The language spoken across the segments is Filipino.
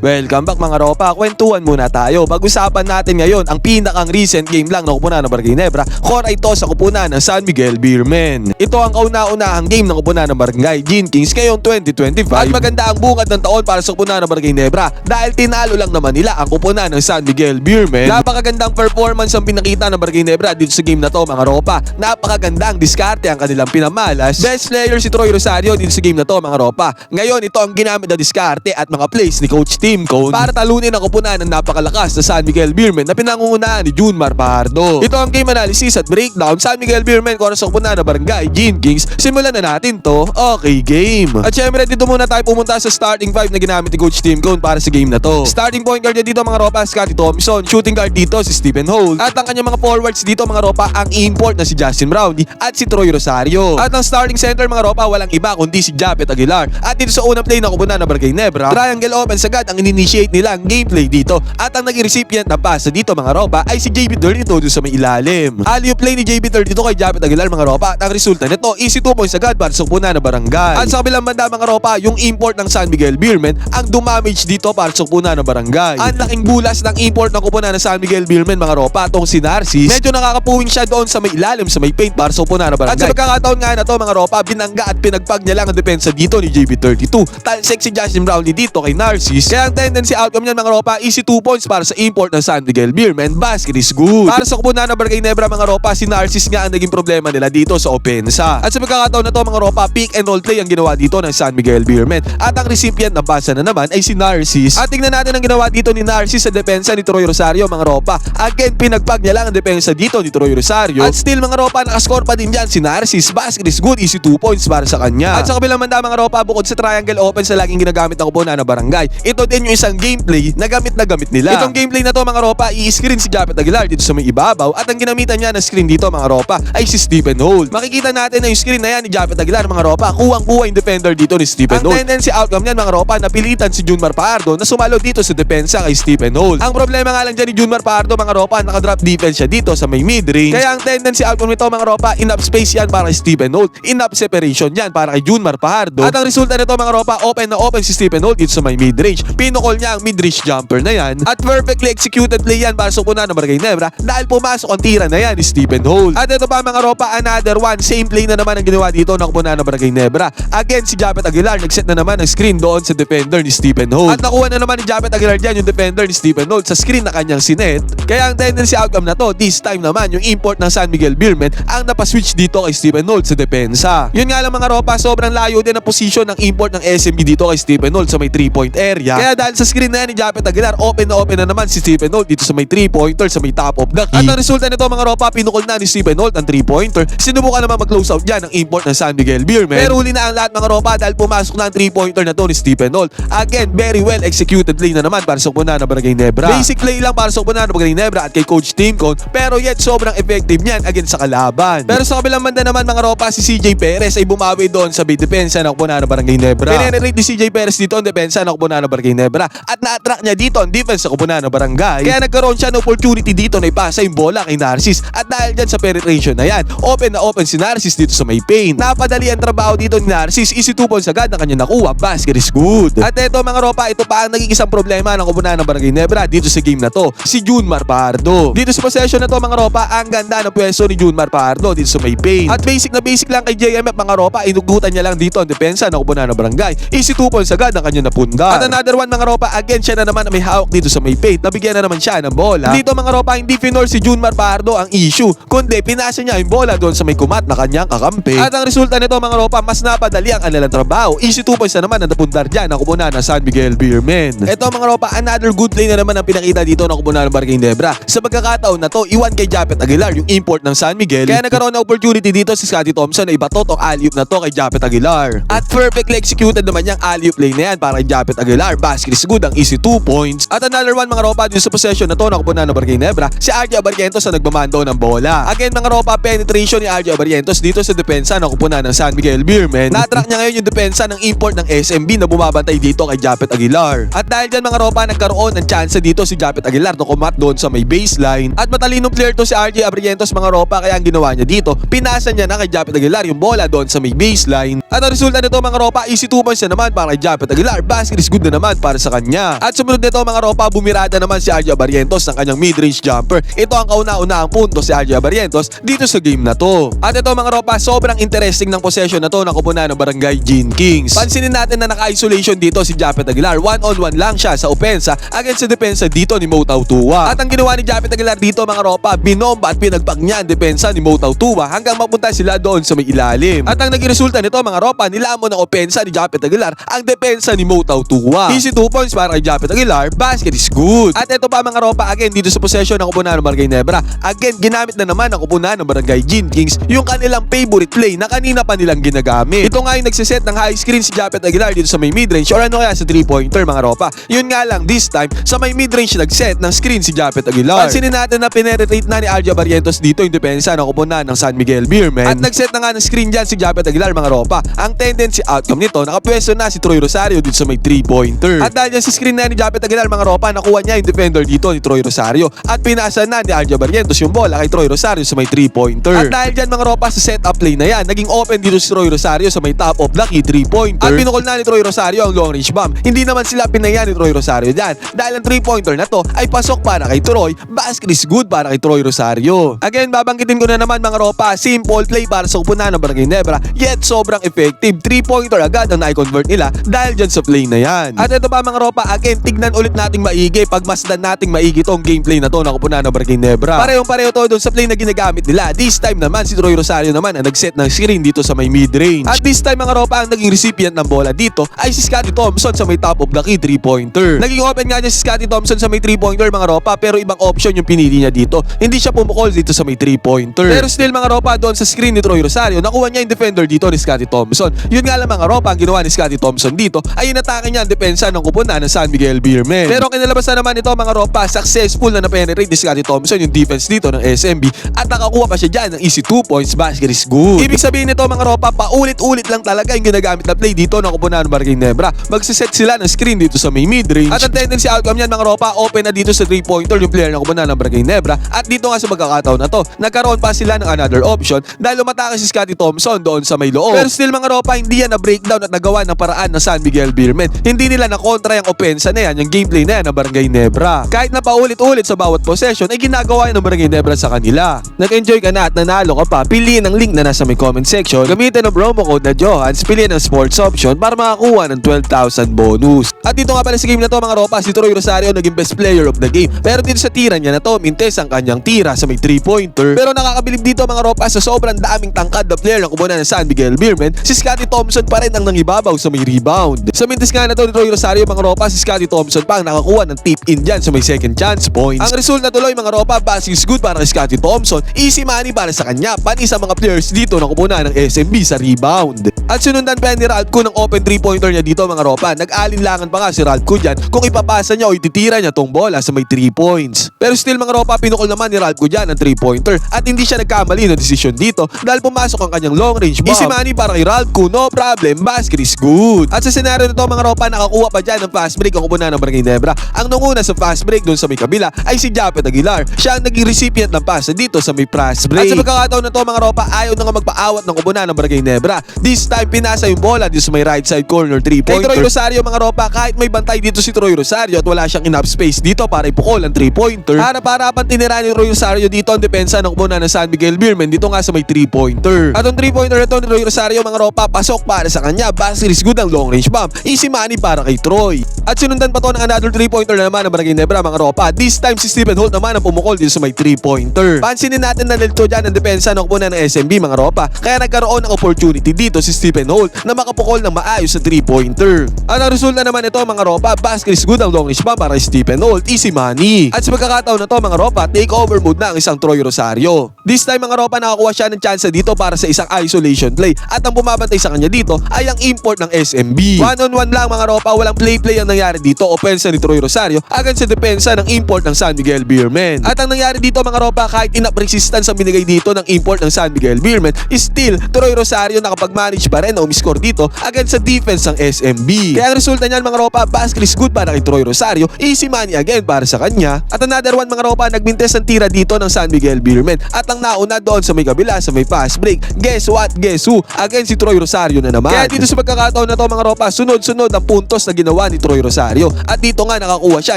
Welcome back mga ropa, kwentuhan muna tayo. Pag-usapan natin ngayon ang pinakang recent game lang ng kupunan ng Barangay Nebra. Core ito sa kupunan ng San Miguel Beermen. Ito ang kauna-unahang game ng kupunan ng Barangay Gin Kings ngayong 2025. At maganda ang bungad ng taon para sa kupunan ng Barangay Nebra dahil tinalo lang naman nila ang kupunan ng San Miguel Beermen. Napakagandang performance ang pinakita ng Barangay Nebra dito sa game na to mga ropa. Napakagandang diskarte ang kanilang pinamalas. Best player si Troy Rosario dito sa game na to mga ropa. Ngayon ito ang ginamit na diskarte at mga plays ni Coach Tim Cone para talunin ang kupunan ng napakalakas na San Miguel Beermen na pinangungunahan ni June Marpardo. Ito ang game analysis at breakdown San Miguel Beermen kung ano sa kupunan ng barangay Gene Kings. Simulan na natin to. Okay, game. At syempre dito muna tayo pumunta sa starting five na ginamit ni Coach Tim Cone para sa game na to. Starting point guard niya dito mga ropa, Scotty Thompson. Shooting guard dito si Stephen Holt. At ang kanyang mga forwards dito mga ropa, ang import na si Justin Brownlee at si Troy Rosario. At ang starting center mga ropa, walang iba kundi si Japet Aguilar. At dito sa unang play na kupunan ng Barangay Nebra, triangle offense agad ang in-initiate nilang gameplay dito. At ang naging recipient ng pasa dito mga ropa ay si JB32 doon sa may ilalim. Alley play ni JB32 kay Japet Aguilar mga ropa at ang resulta nito easy 2 points agad para sa kupunan ng Barangay. At sa kabilang banda mga ropa, yung import ng San Miguel Beermen ang dumamage dito para sa kupunan ng Barangay. Ang laking bulas ng import ng kupunan ng San Miguel Beermen mga ropa tong si Narcis. Medyo nakakapuwing siya doon sa may ilalim sa may paint para sa kupunan ng Barangay. At sa pagkakataon nga na to mga ropa, binangga at pinagpag niya lang ang depensa dito ni JB32. Talsek si Justin Brownlee dito kay Narcis. Kaya ang tendency outcome niyan mga ropa, easy 2 points para sa import ng San Miguel Beermen. Basket is good. Para sa kupunan ng Barangay Nebra mga ropa, si Narcis nga ang naging problema nila dito sa opensa. At sa pagkakataon na to mga ropa, pick and roll play ang ginawa dito ng San Miguel Beermen. At ang recipient na basa na naman ay si Narcis. At tingnan natin ang ginawa dito ni Narcis sa depensa ni Troy Rosario mga ropa. Again, pinagpag niya lang ang depensa dito ni Troy Rosario. At still mga ropa, nakascore pa din dyan si Narcis. Basket is good, easy 2 points para sa kanya. At sa kabilang banda mga ropa, bukod sa triangle open sa laging ginagamit ng kupunan ng barangay, ito din yung isang gameplay na gamit na gamit nila. Itong gameplay na to mga ropa, i-screen si Japet Aguilar dito sa may ibabaw at ang ginamitan niya na screen dito mga ropa ay si Stephen Holt. Makikita natin na yung screen na yan ni Japet Aguilar mga ropa, kuwang-kuwa yung defender dito ni Stephen Holt. Ang tendency outcome niyan mga ropa, napilitan si Junmar Pardo na sumalo dito sa depensa kay Stephen Holt. Ang problema nga lang dyan ni Junmar Pardo mga ropa, nakadrop defense siya dito sa may mid-range. Kaya ang tendency outcome nito mga ropa, enough space yan para kay Stephen Holt, enough separation yan para kay Junmar Pardo. At ang resulta nito mga ropa, open na open si Stephen Holt dito sa may mid-range. Pinokol niya ang mid-range jumper na yan at perfectly executed play yan para sa punan ng Barangay Nebra dahil pumasok ang tira na yan ni Stephen Holt. At ito pa mga ropa, another one, same play na naman ang ginawa dito ng punan ng Barangay Nebra. Again, si Japet Aguilar nagset na naman ng screen doon sa defender ni Stephen Holt. At nakuha na naman ni Japet Aguilar dyan yung defender ni Stephen Holt sa screen na kanyang sinet. Kaya ang tendency outcome na to, this time naman yung import ng San Miguel Beermen ang napaswitch dito kay Stephen Holt sa depensa. Yun nga lang mga ropa, sobrang layo din ang position ng import ng SMB dito kay Stephen Holt sa may 3-point area. Kaya dahil sa screen na yan ni Japet Aguilar, open na open na naman si Stephen Holt dito sa may 3-pointer sa may top of the key. At ang resulta nito mga ropa, pinukol na ni Stephen Holt ang 3-pointer. Sinubukan naman mag-close out dyan ang import ng San Miguel Beermen. Pero huli na ang lahat mga ropa dahil pumasok na ang 3-pointer na to ni Stephen Holt. Again, very well executed play na naman para sa ng Barangay Nebra. Basic play lang para sa ng Barangay Nebra at kay Coach Tim Con, pero yet sobrang effective niyan against sa kalaban. Pero sa kabilang banda naman mga ropa, si CJ Perez ay bumawi doon sa may depensa ng ng Barangay Nebra. Pinenerate ni CJ Perez dito ang depensa ng kupunan ng Barangay Nebra at na-attract niya dito ang defense sa kupunan ng Barangay. Kaya nagkaroon siya ng opportunity dito na ipasa yung bola kay Narcis at dahil dyan sa penetration na yan, open na open si Narcis dito sa may paint. Napadali ang trabaho dito ni Narcis, easy 2 points agad na kanya nakuha, basket is good. At eto mga ropa, ito pa ang naging isang problema ng kupunan ng Barangay Nebra dito sa game na to, si Junmar Pardo. Dito sa possession na to mga ropa, ang ganda ng pwesto ni Junmar Pardo dito sa may paint. At basic na basic lang kay JMF mga ropa, inugutan niya lang dito ang depensa ng kupunan ng Barangay. Easy 2 points agad ang kanya napunda. At another one mga ropa, again siya na naman may hawak dito sa may paint. Nabigyan na naman siya ng bola. Dito mga ropa, hindi finor si Junmar Pardo ang issue, kundi pinasa niya yung bola doon sa may kumat na kanyang kakampi. At ang resulta nito mga ropa, mas napadali ang kanilang trabaho. Easy 2 points na naman ang napundar dyan ang kupunan ng San Miguel Beermen. Ito mga ropa, another good play na naman ang pinakita dito ng kupunan ng Barangay Nebra. Sa pagkakataon na to, iwan kay Japet Aguilar yung import ng San Miguel. Kaya nagkaroon ng opportunity dito si Scotty Thompson na ibato tong alley na to kay Japet Aguilar. At perfectly executed naman yung alley play na yan para kay Japet Aguilar. Basket is good ang easy 2 points. At another one mga ropa dito sa possession na to ng kupunan ng Barangay Nebra, si RJ Abarientos na nagmamando ng bola. Again mga ropa, penetration ni RJ Abarientos dito sa depensa ng kupunan ng San Miguel Beermen. Na-track niya ngayon yung depensa ng import ng SMB na bumabantay dito kay Japet Aguilar. At dahil dyan mga ropa, nagkaroon ng chance dito si Japet Aguilar na kumat doon sa may baseline. At matalinong player to si RJ Abarientos mga ropa, kaya ang ginawa niya dito, pinasa niya na kay Japet Aguilar yung bola doon sa may baseline. At ang resulta nito mga ropa, easy 2 points na naman para kay Japet Aguilar. Basket is good na naman para para sa kanya. At sumunod nito mga ropa, bumirada naman si Arja Barrientos ng kanyang mid-range jumper. Ito ang kauna-unahang punto si Arja Barrientos dito sa game na to. At ito mga ropa, sobrang interesting ng possession na to ng kupunan ng Barangay Gene Kings. Pansinin natin na naka-isolation dito si Japet Aguilar. One-on-one lang siya sa opensa against sa depensa dito ni Mo Tautua. At ang ginawa ni Japet Aguilar dito mga ropa, binomba at pinagpag niya ang depensa ni Mo Tautua hanggang mapunta sila doon sa may ilalim. At ang naging resulta nito mga ropa, nilamon ng opensa ni Japet Aguilar ang depensa ni Mo Tautua. Easy 2 points para kay Japet Aguilar, basket is good. At ito pa mga ropa, again dito sa possession ng kupunan ng Barangay Nebra, again ginamit na naman ng kupunan ng Barangay Gene Kings yung kanilang favorite play na kanina pa nilang ginagamit. Ito nga yung nagsiset ng high screen si Japet Aguilar dito sa may midrange or ano kaya sa 3-pointer mga ropa. Yun nga lang, this time, sa may midrange nagset ng screen si Japet Aguilar. Pansinin natin na pineretrate na ni Arja Barrientos dito yung depensa ng kupunan ng San Miguel Beerman. At nagset na nga ng screen dyan si Japet Aguilar mga ropa. Ang tendency outcome nito, nakapwesto na si Troy Rosario dito sa may 3-pointer. At dahil dyan sa screen na ni Japet Aguilar mga ropa, nakuha niya yung defender dito ni Troy Rosario. At pinasa na ni Arja Barrientos yung bola kay Troy Rosario sa may 3-pointer. At dahil dyan mga ropa sa setup play na yan, naging open dito si Troy Rosario sa may top of the key 3-pointer. At pinukol na ni Troy Rosario ang long range bomb. Hindi naman sila pinaya ni Troy Rosario dyan. Dahil ang 3-pointer na to ay pasok para kay Troy, basket is good para kay Troy Rosario. Again, babanggitin ko na naman mga ropa, simple play para sa upunan ng Barangay Nebra, yet sobrang effective. 3-pointer agad ang na-convert nila dahil dyan sa play na yan. At ito pa mga ropa, again, tignan ulit nating maigi, pagmasdan nating maigi tong gameplay na to ng upunan ng Barangay Nebra. Parehong pareho to doon sa play na ginagamit nila. This time naman, si Troy Rosario naman ang nag-set ng screen dito sa may mid-range. At this time mga ropa, ang naging recipient ng bola dito ay si Scotty Thompson sa may top of the key 3-pointer. Naging open nga niya si Scotty Thompson sa may 3-pointer mga ropa pero ibang option yung pinili niya dito. Hindi siya pumukol dito sa may 3-pointer. Pero still mga ropa doon sa screen ni Troy Rosario, nakuha niya yung defender dito ni Scotty Thompson. Yun nga lang mga ropa, ang ginawa ni Scotty Thompson dito ay inatake niya ang depensa ng kupunan ng San Miguel Beermen. Pero kinalabasan naman ito mga ropa, successful na na-penetrate ni Scotty Thompson yung defense dito ng SMB at nakakuha pa siya dyan ng easy 2 points, basket is good. Ibig sabihin nito mga ropa, paulit-ulit lang talaga yung ginagamit na play dito ng kupunan ng Barangay Nebra. Magsiset sila ng screen dito sa may mid-range. At ang tendency outcome niyan mga ropa, open na dito sa 3-pointer yung player ng kupunan ng Barangay Nebra. At dito nga sa magkakataon na to, nagkaroon pa sila ng another option dahil umatake si Scotty Thompson doon sa may loob. Pero still mga ropa, hindi yan na breakdown at nagawa ng paraan ng San Miguel Beermen. Hindi nila na kontra yung opensa na yan, yung gameplay na yan ng Barangay Nebra. Kahit na paulit-ulit sa bawat possession, ay ginagawa yan ng Barangay Nebra sa kanila. Nag-enjoy ka na at nanalo ka pa, piliin ang link na nasa may comment section. Gamitin ang promo code na Johans, piliin ang sports option para makakuha ng 12,000 bonus. At dito nga pala sa game na to mga ropa, si Troy Rosario naging best player of the game. Pero dito sa tira niya na to, mintes ang kanyang tira sa may 3-pointer. Pero nakakabilib dito mga ropa sa sobrang daming tangkad na player ng kumunan ng San Miguel Beerman, si Scotty Thompson pa rin ang nangibabaw sa may rebound. Sa mintes nga na to ni Troy Rosario mga ropa, si Scotty Thompson pa ang nakakuha ng tip in dyan sa may second chance points. Ang result na tuloy mga ropa, passing is good para kay Scotty Thompson, easy money para sa kanya, pani sa mga players dito na kumunan ng SMB sa rebound. At sunundan pa ni Ralph ng open 3-pointer niya dito mga ropa. Nag-alinlangan pa nga si Ralph dyan kung ipapasa niya o ititira niya tong bola sa may 3 points. Pero still mga ropa, pinukol naman ni Ralph dyan ang 3-pointer at hindi siya nagkamali ng desisyon dito dahil pumasok ang kanyang long range bomb. Easy money para kay Ralph no problem, basket is good. At sa senaryo nito mga ropa, nakakuha pa dyan ng fast break ang kupunan ng Barangay Nebra. Ang nunguna sa fast break doon sa may kabila ay si Japet Aguilar. Siya ang naging recipient ng pass dito sa may fast break. At sa pagkakataon na to mga ropa, ayaw na nga magpaawat ng kupunan ng Barangay Nebra. This time, pinasa yung bola dito sa may right side corner 3-pointer. Kay Troy Rosario mga ropa, kahit may bantay dito si Troy Rosario at wala siyang enough space dito para ipukol ang 3-pointer. Harap-harapan tinira ni Troy Rosario dito ang depensa ng kupunan ng San Miguel Beerman dito nga sa may 3-pointer. At ang 3-pointer na to ni Troy Rosario mga ropa, pasok para sa kanya. Basket is good ang long range bomb. Easy money para kay Troy. At sinundan pa to ng another 3-pointer na naman ng Barangay Nebra mga ropa. This time si Stephen Holt naman ang pumukol dito sa may 3-pointer. Pansinin natin na nalito dyan ang depensa ng kupunan ng SMB mga ropa. Kaya nagkaroon ng opportunity dito si Stephen Holt na makapukol ng maayos sa 3-pointer. At ang resulta naman ito mga ropa, basket is good ang long range bomb para Stephen Holt. Easy money. At sa pagkakataon na to mga ropa, take over mode na ang isang Troy Rosario. This time mga ropa nakakuha siya ng chance dito para sa isang isolation play. At ang bumabantay sa kanya dito ay ang import ng SMB. One on one lang mga ropa, walang play-play ang nangyari dito. Opensa ni Troy Rosario agad sa depensa ng import ng San Miguel Beerman. At ang nangyari dito mga ropa, kahit enough resistance ang binigay dito ng import ng San Miguel Beerman, still Troy Rosario nakapag-manage pa rin na umiscore dito against sa defense ng SMB. Kaya ang resulta niyan mga ropa, basket is good para kay Troy Rosario, easy money again para sa kanya. At another one mga ropa, nagbintes ang tira dito ng San Miguel Beermen at ang nauna doon sa may kabila sa may fast break. Guess what? Guess who? Again si Troy Rosario na naman. Kaya dito sa pagkakataon na to mga ropa, sunod-sunod ang puntos na ginawa ni Troy Rosario. At dito nga nakakuha siya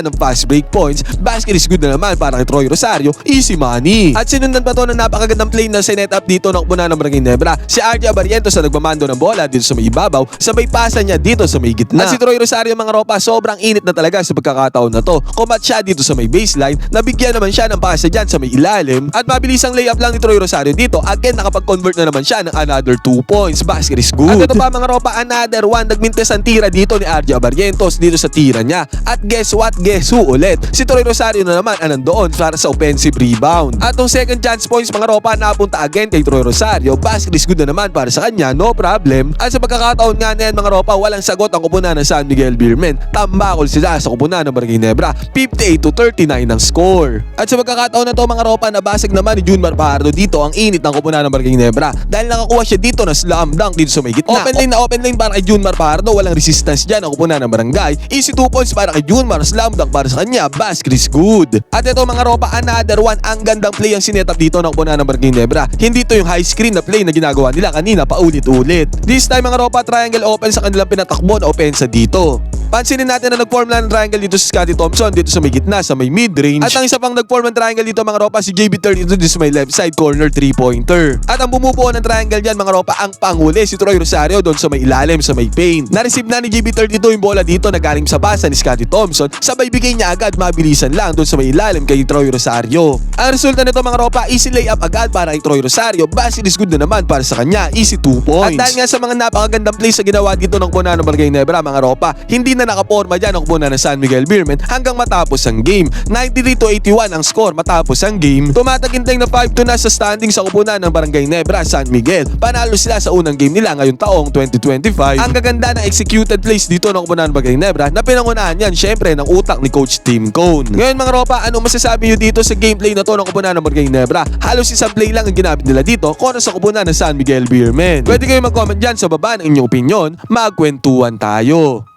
ng fast break points. Basket is good na naman para kay Troy Rosario, easy money. At sinundan pa to ng napakagandang play na sinet up dito ng puna ng Barangay Nebra. Si RJ Abarientos na nagmamando ng bola dito sa may ibabaw, sabay pasa niya dito sa may gitna. At si Troy Rosario mga ropa, sobrang init na talaga sa pagkakataon na to. Kumat siya dito sa may baseline, nabigyan naman siya ng pasa dyan sa may ilalim, at mabilis ang layup lang ni Troy Rosario dito. Again, nakapag-convert na naman siya ng another 2 points. Basket is good. At ito pa mga ropa, another one. Nagmintes ang tira dito ni RJ Abarientos dito sa tira niya. At guess what? Guess who ulit? Si Troy Rosario na naman ang nandoon para sa offensive rebound. At tong second chance points mga ropa napunta again kay Troy Rosario. Basket is good na naman para sa kanya, no problem. At sa pagkakataon nga na yan mga ropa, walang sagot ang kupunan ng San Miguel Beermen. Tambakol sila sa kupunan ng Barangay Nebra. 58 to 39 ang score. At sa pagkakataon na to mga ropa, nabasag naman ni Junmar Pardo dito ang init ng kupunan ng Barangay Nebra. Dahil nakakuha siya dito na slam dunk dito sa may gitna. Open lane na open lane para kay Junmar Pardo. Walang resistance dyan ang kupunan ng barangay. Easy 2 points para kay Junmar. Slam dunk para sa kanya. Basket is good. At ito mga ropa, another one. Ang gandang play ang sinetap dito ng kupunan ng Barangay Nebra. Hindi to yung high screen na play na ginagawa nila kanina paulit-ulit. This time mga ropa, triangle open sa kanilang pinatakbo na opensa dito. Pansinin natin na nag-form lang ng triangle dito si Scotty Thompson dito sa may gitna, sa may mid-range. At ang isa pang nag-form ng triangle dito mga ropa si JB32 dito sa may left side corner 3-pointer. At ang bumubuo ng triangle dyan mga ropa ang panguli si Troy Rosario doon sa may ilalim sa may paint. Na-receive na ni JB32 yung bola dito na galing sa basa ni Scotty Thompson. Sabay bigay niya agad mabilisan lang doon sa may ilalim kay Troy Rosario. Ang resulta nito mga ropa easy layup agad para kay Troy Rosario. Basket is good na naman para sa kanya. Easy 2 points. At dahil nga sa mga napakagandang plays na ginawa dito ng Bonano Barangay Nebra mga ropa, hindi na nakaporma dyan ang Bonano San Miguel Beermen hanggang matapos ang game. 93 to 81 ang score matapos ang game. Tumatagintay na 5-2 na sa standing sa kupunan ng Barangay Nebra San Miguel. Panalo sila sa unang game nila ngayong taong 2025. Ang gaganda ng executed plays dito ng kupunan ng Barangay Nebra na pinangunahan yan syempre ng utak ni Coach Tim Cone. Ngayon mga ropa, ano masasabi nyo dito sa gameplay na to ng kupunan ng Barangay Nebra? Halos isang play lang ang ginamit nila dito kung sa kupunan ng San Miguel Beermen. Pwede kayo mag-comment dyan sa baba ng inyong opinion. Magkwentuhan tayo.